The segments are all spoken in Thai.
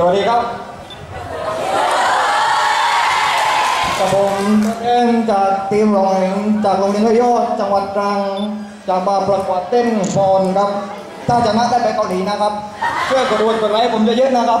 สวัสดีครับกับผมเอ็นจากทีมโรงเรียนจากโรงเรียนยอดจังหวัดตรังจากมาประกวดเต้นฟอนครับ ถ้าจะมาได้ไปเกาหลีนะครับเื่ระกดดรลไรผมจะเยอะนะครับ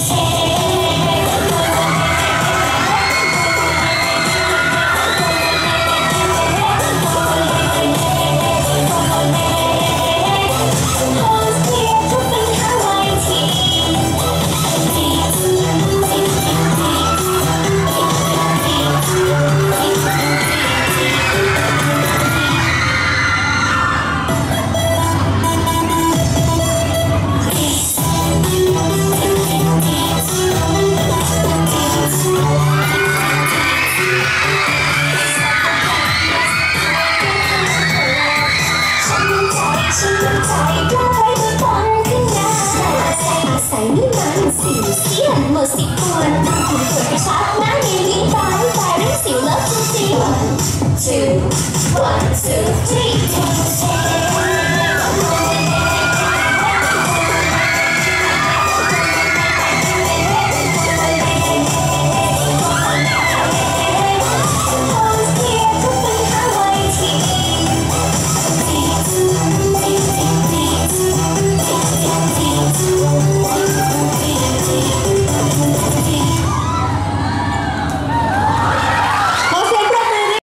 two, one, two, three.